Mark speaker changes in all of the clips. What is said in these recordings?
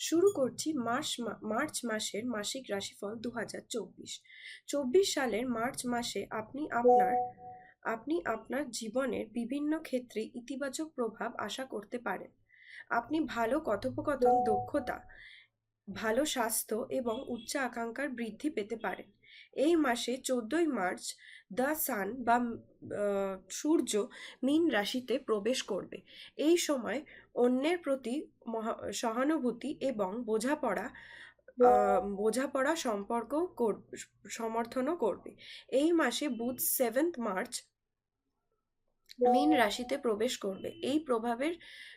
Speaker 1: শুরু করছি March March মাসের মাসিক রাশিফল দু হাজার চব্বিশ। চব্বিশ সালের মার্চ মাসে আপনি আপনার আপনি আপনার জীবনের বিভিন্ন ক্ষেত্রে ইতিবাচক প্রভাব আশা করতে পারেন। আপনি ভালো কথোপকথন, দক্ষতা, ভালো স্বাস্থ্য এবং উচ্চ আকাঙ্ক্ষার বৃদ্ধি পেতে পারেন। এই মাসে চোদ্দই মার্চ দ্য সান বা সূর্য মীন রাশিতে প্রবেশ করবে। এই সময় অন্যের প্রতি সহানুভূতি এবং বোঝাপড়া বোঝাপড়া সম্পর্ক সমর্থনও করবে। এই মাসে বুধ সেভেন্থ মার্চ মীন রাশিতে প্রবেশ করবে। এই প্রভাবের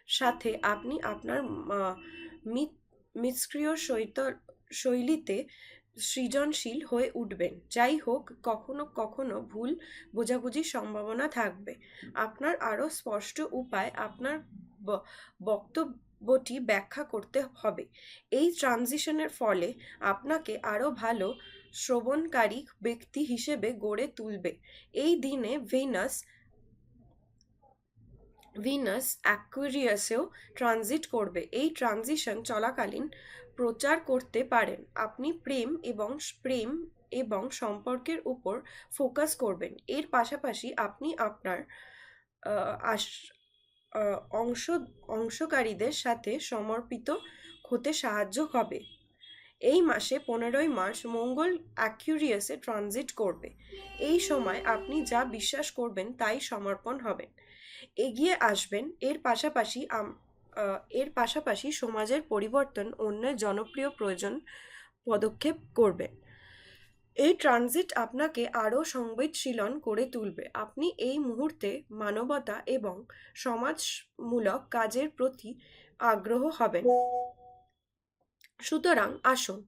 Speaker 1: সাথে আপনি আপনার আহ, মিত- মিতস্ক্রিয় শৈত শৈলীতে সৃজনশীল হয়ে উঠবেন। যাই হোক, কখনো কখনো ভুল বোঝাবুঝির সম্ভাবনা থাকবে। আপনার আরও স্পষ্ট উপায় আপনার বক্তব্যটি ব্যাখ্যা করতে হবে। এই ট্রানজিশনের ফলে আপনাকে আরও ভালো শ্রবণকারী ব্যক্তি হিসেবে গড়ে তুলবে। এই দিনে ভেনাস ভিনাস অ্যাকুয়ারিয়াসেও ট্রানজিট করবে। এই ট্রানজিশন চলাকালীন প্রচার করতে পারেন। আপনি প্রেম এবং প্রেম এবং সম্পর্কের উপর ফোকাস করবেন। এর পাশাপাশি আপনি আপনার অংশ, অংশকারীদের সাথে সমর্পিত হতে সাহায্য হবে। এই মাসে পনেরোই মার্চ মঙ্গল অ্যাকিউরিয়াসে ট্রানজিট করবে। এই সময় আপনি যা বিশ্বাস করবেন তাই সমর্পণ হবেন। এগিয়ে আসবেন, এর পাশাপাশি এর পাশাপাশি সমাজের পরিবর্তন অন্য জনপ্রিয় প্রয়োজন পদক্ষেপ করবেন এই ট্রানজিট আপনাকে আরও সংবেদশীলন করে তুলবে। আপনি এই মুহূর্তে মানবতা এবং সমাজমূলক কাজের প্রতি আগ্রহ হবেন। সুতরাং আসুন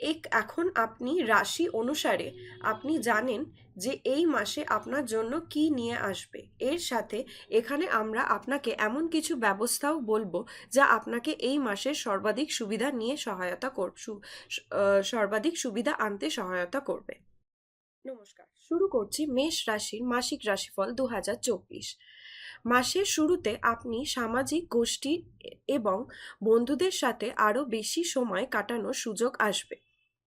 Speaker 1: এক এখন আপনি রাশি অনুসারে আপনি জানেন যে এই মাসে আপনার জন্য কি নিয়ে আসবে। এর সাথে এখানে আমরা আপনাকে এমন কিছু ব্যবস্থাও বলব যা আপনাকে এই মাসের সর্বাধিক সুবিধা নিয়ে সহায়তা কর সর্বাধিক সুবিধা আনতে সহায়তা করবে। নমস্কার। শুরু করছি মেষ রাশির মাসিক রাশিফল দু হাজার চব্বিশ। মাসের শুরুতে আপনি সামাজিক গোষ্ঠী এবং বন্ধুদের সাথে আরও বেশি সময় কাটানোর সুযোগ আসবে।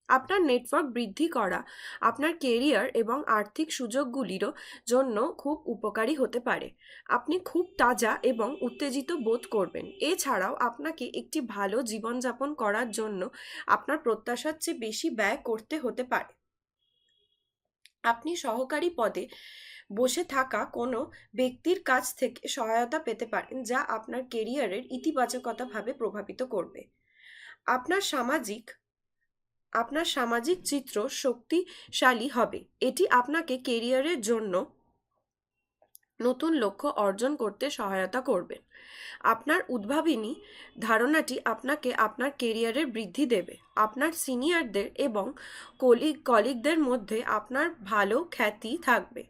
Speaker 1: আপনার নেটওয়ার্ক বৃদ্ধি করা, আপনার কেরিয়ার এবং আর্থিক সুযোগগুলিরও জন্য খুব উপকারী হতে পারে। আপনি খুব তাজা এবং উত্তেজিত বোধ করবেন। এছাড়াও আপনাকে একটি ভালো জীবনযাপন করার জন্য আপনার প্রত্যাশার চেয়ে বেশি ব্যয় করতে হতে পারে। আপনি সহকারী পদে বসে থাকা কোনো ব্যক্তির কাছ থেকে সহায়তা পেতে পারেন যা আপনার কেরিয়ারের ইতিবাচকতাভাবে প্রভাবিত করবে। আপনার সামাজিক আপনার সামাজিক চিত্র শক্তিশালী হবে। এটি আপনাকে কেরিয়ারের জন্য নতুন লক্ষ্য অর্জন করতে সহায়তা করবে। আপনার উদ্ভাবিনী ধারণাটি আপনাকে আপনার কেরিয়ারের বৃদ্ধি দেবে। আপনার সিনিয়রদের এবং কলিগ কলিগদের মধ্যে আপনার ভালো খ্যাতি থাকবে।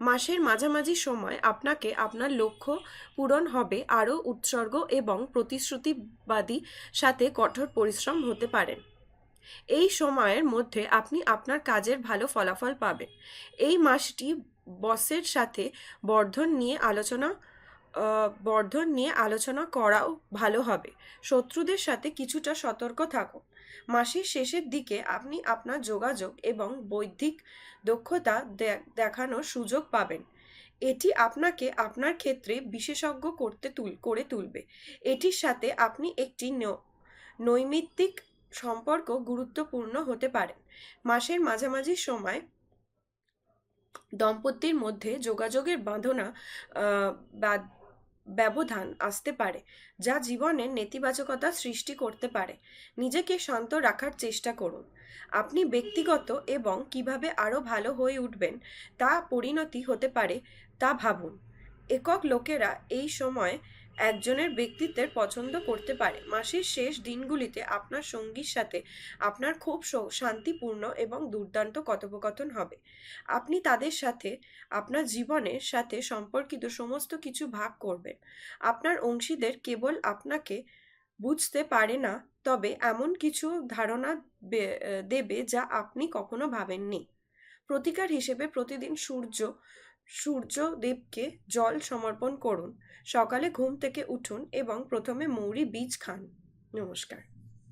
Speaker 1: মাসের মাঝামাঝি সময় আপনাকে আপনার লক্ষ্য পূরণ হবে। আরও উৎসর্গ এবং প্রতিশ্রুতিবাদী সাথে কঠোর পরিশ্রম হতে পারেন এই সময়ের মধ্যে আপনি আপনার কাজের ভালো ফলাফল পাবেন। এই মাসটি বসের সাথে বর্ধন নিয়ে আলোচনা বর্ধন নিয়ে আলোচনা করাও ভালো হবে। শত্রুদের সাথে কিছুটা সতর্ক থাকুন। মাসের শেষের দিকে আপনি আপনার যোগাযোগ এবং বৈদিক দক্ষতা দেখানোর সুযোগ পাবেন। এটি আপনাকে আপনার ক্ষেত্রে বিশেষজ্ঞ করতে তুল, করে তুলবে। এটির সাথে আপনি একটি নৈমিত্তিক সম্পর্ক গুরুত্বপূর্ণ হতে পারে। মাসের মাঝামাঝি সময় দম্পতির মধ্যে যোগাযোগের বাঁধনা ব্যবধান আসতে পারে, যা জীবনের নেতিবাচকতা সৃষ্টি করতে পারে। নিজেকে শান্ত রাখার চেষ্টা করুন। আপনি ব্যক্তিগত এবং কীভাবে আরও ভালো হয়ে উঠবেন তা পরিণতি হতে পারে তা ভাবুন। একক লোকেরা এই সময় একজনের ব্যক্তিত্বের পছন্দ করতে পারে। মাসের শেষ দিনগুলিতে আপনার সঙ্গীর সাথে আপনার খুব শান্তিপূর্ণ এবং দুর্দান্ত কথোপকথন হবে। আপনি তাদের সাথে, আপনার জীবনের সাথে সম্পর্কিত সমস্ত কিছু ভাগ করবেন। আপনার অংশীদের কেবল আপনাকে বুঝতে পারে না, তবে এমন কিছু ধারণা দেবে যা আপনি কখনো ভাবেননি। প্রতিকার হিসেবে প্রতিদিন সূর্য সূর্যদেবকে জল সমর্পণ করুন। সকালে ঘুম থেকে উঠুন এবং প্রথমে মৌরি বীজ খান। নমস্কার।